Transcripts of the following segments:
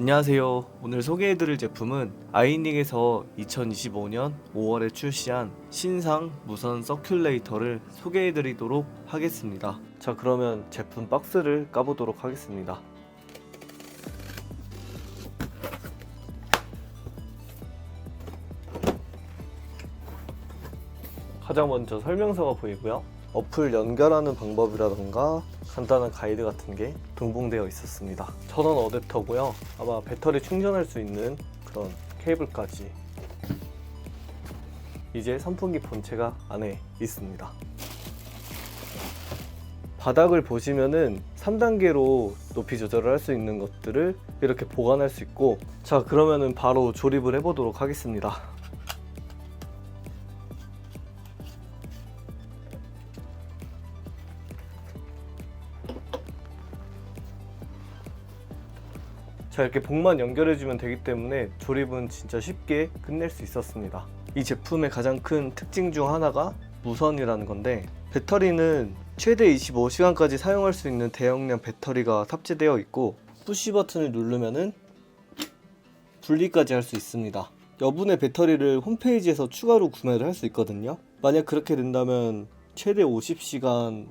안녕하세요. 오늘 소개해드릴 제품은 아이닉에서 2025년 5월에 출시한 신상 무선 서큘레이터를 소개해드리도록 하겠습니다. 자, 그러면 제품 박스를 까보도록 하겠습니다. 가장 먼저 설명서가 보이고요. 어플 연결하는 방법이라던가 간단한 가이드 같은 게 동봉되어 있었습니다. 전원 어댑터고요. 아마 배터리 충전할 수 있는 그런 케이블까지. 이제 선풍기 본체가 안에 있습니다. 바닥을 보시면은 3단계로 높이 조절을 할 수 있는 것들을 이렇게 보관할 수 있고 자 그러면은 바로 조립을 해보도록 하겠습니다. 자 이렇게 복만 연결해주면 되기 때문에 조립은 진짜 쉽게 끝낼 수 있었습니다. 이 제품의 가장 큰 특징 중 하나가 무선이라는 건데 배터리는 최대 25시간까지 사용할 수 있는 대용량 배터리가 탑재되어 있고 푸시 버튼을 누르면은 분리까지 할 수 있습니다. 여분의 배터리를 홈페이지에서 추가로 구매를 할 수 있거든요. 만약 그렇게 된다면 최대 50시간이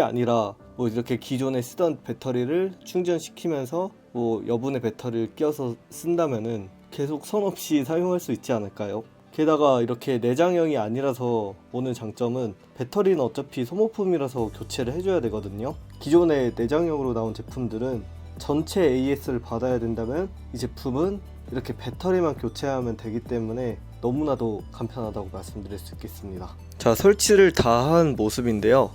아니라 뭐 이렇게 기존에 쓰던 배터리를 충전시키면서 뭐 여분의 배터리를 끼워서 쓴다면은 계속 선 없이 사용할 수 있지 않을까요? 게다가 이렇게 내장형이 아니라서 오는 장점은 배터리는 어차피 소모품이라서 교체를 해줘야 되거든요. 기존의 내장형으로 나온 제품들은 전체 AS를 받아야 된다면 이 제품은 이렇게 배터리만 교체하면 되기 때문에 너무나도 간편하다고 말씀드릴 수 있겠습니다. 자, 설치를 다 한 모습인데요.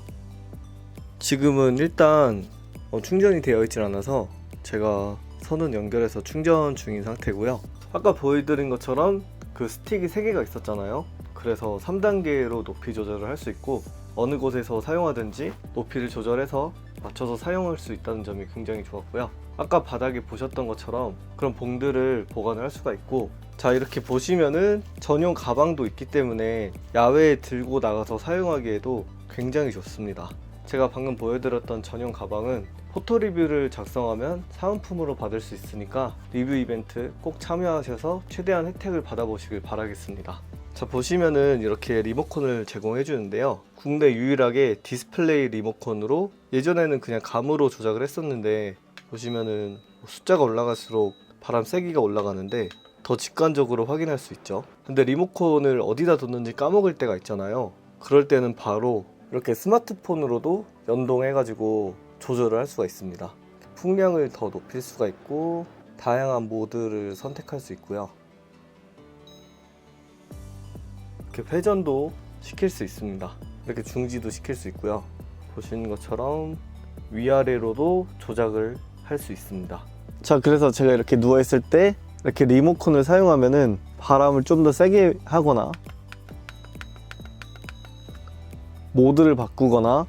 지금은 일단 어, 충전이 되어 있질 않아서 제가 선은 연결해서 충전 중인 상태고요. 아까 보여드린 것처럼 그 스틱이 3개가 있었잖아요. 그래서 3단계로 높이 조절을 할 수 있고 어느 곳에서 사용하든지 높이를 조절해서 맞춰서 사용할 수 있다는 점이 굉장히 좋았고요. 아까 바닥에 보셨던 것처럼 그런 봉들을 보관을 할 수가 있고 자 이렇게 보시면은 전용 가방도 있기 때문에 야외에 들고 나가서 사용하기에도 굉장히 좋습니다. 제가 방금 보여드렸던 전용 가방은 포토 리뷰를 작성하면 사은품으로 받을 수 있으니까 리뷰 이벤트 꼭 참여하셔서 최대한 혜택을 받아보시길 바라겠습니다. 자 보시면은 이렇게 리모컨을 제공해 주는데요. 국내 유일하게 디스플레이 리모컨으로 예전에는 그냥 감으로 조작을 했었는데 보시면은 숫자가 올라갈수록 바람 세기가 올라가는데 더 직관적으로 확인할 수 있죠. 근데 리모컨을 어디다 뒀는지 까먹을 때가 있잖아요. 그럴 때는 바로 이렇게 스마트폰으로도 연동해가지고 조절을 할 수가 있습니다. 풍량을 더 높일 수가 있고 다양한 모드를 선택할 수 있고요. 이렇게 회전도 시킬 수 있습니다. 이렇게 중지도 시킬 수 있고요. 보시는 것처럼 위아래로도 조작을 할 수 있습니다. 자, 그래서 제가 이렇게 누워 있을 때 이렇게 리모컨을 사용하면은 바람을 좀 더 세게 하거나 모드를 바꾸거나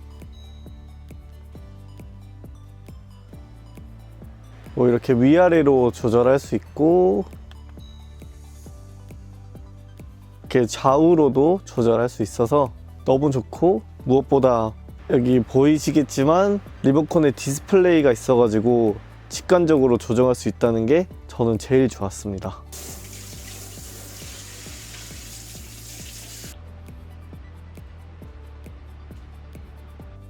뭐 이렇게 위아래로 조절할 수 있고 이렇게 좌우로도 조절할 수 있어서 너무 좋고 무엇보다 여기 보이시겠지만 리모컨에 디스플레이가 있어가지고 직관적으로 조정할 수 있다는 게 저는 제일 좋았습니다.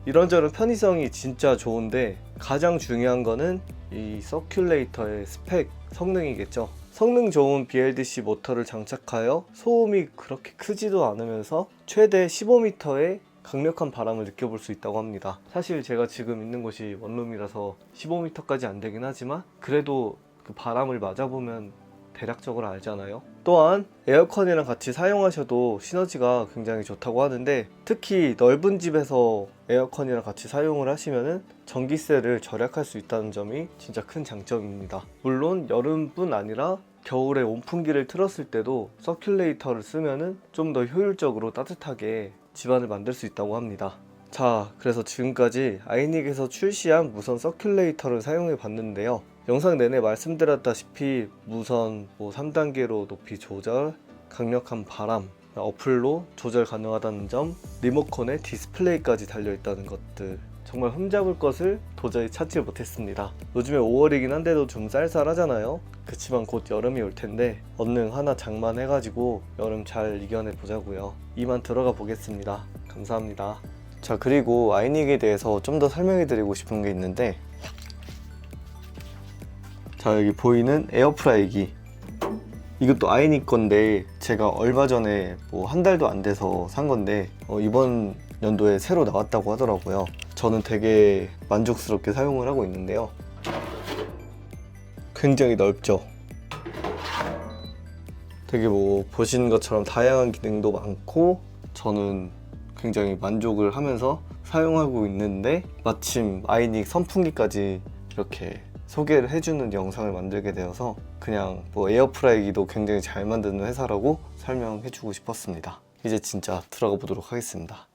이런저런 편의성이 진짜 좋은데 가장 중요한 거는 이 서큘레이터의 스펙 성능이겠죠. 성능 좋은 BLDC 모터를 장착하여 소음이 그렇게 크지도 않으면서 최대 15m의 강력한 바람을 느껴볼 수 있다고 합니다. 사실 제가 지금 있는 곳이 원룸이라서 15m까지 안 되긴 하지만 그래도 그 바람을 맞아보면 대략적으로 알잖아요. 또한 에어컨이랑 같이 사용하셔도 시너지가 굉장히 좋다고 하는데 특히 넓은 집에서 에어컨이랑 같이 사용을 하시면은 전기세를 절약할 수 있다는 점이 진짜 큰 장점입니다. 물론 여름뿐 아니라 겨울에 온풍기를 틀었을 때도 서큘레이터를 쓰면은 좀 더 효율적으로 따뜻하게 집안을 만들 수 있다고 합니다. 자, 그래서 지금까지 아이닉에서 출시한 무선 서큘레이터를 사용해 봤는데요. 영상 내내 말씀드렸다시피 무선 뭐 3단계로 높이 조절, 강력한 바람, 어플로 조절 가능하다는 점, 리모컨에 디스플레이까지 달려있다는 것들 정말 흠잡을 것을 도저히 찾지 못했습니다. 요즘에 5월이긴 한데도 좀 쌀쌀하잖아요. 그치만 곧 여름이 올 텐데 얼른 하나 장만해가지고 여름 잘 이겨내 보자고요. 이만 들어가 보겠습니다. 감사합니다. 자 그리고 아이닉에 대해서 좀 더 설명해 드리고 싶은 게 있는데 자 여기 보이는 에어프라이기 이것도 아이닉 건데 제가 얼마 전에 뭐 한 달도 안 돼서 산 건데 어, 이번 연도에 새로 나왔다고 하더라고요. 저는 되게 만족스럽게 사용을 하고 있는데요. 굉장히 넓죠. 되게 뭐 보시는 것처럼 다양한 기능도 많고 저는 굉장히 만족을 하면서 사용하고 있는데 마침 아이닉 선풍기까지 이렇게 소개를 해주는 영상을 만들게 되어서 그냥 뭐 에어프라이기도 굉장히 잘 만드는 회사라고 설명해주고 싶었습니다. 이제 진짜 들어가 보도록 하겠습니다.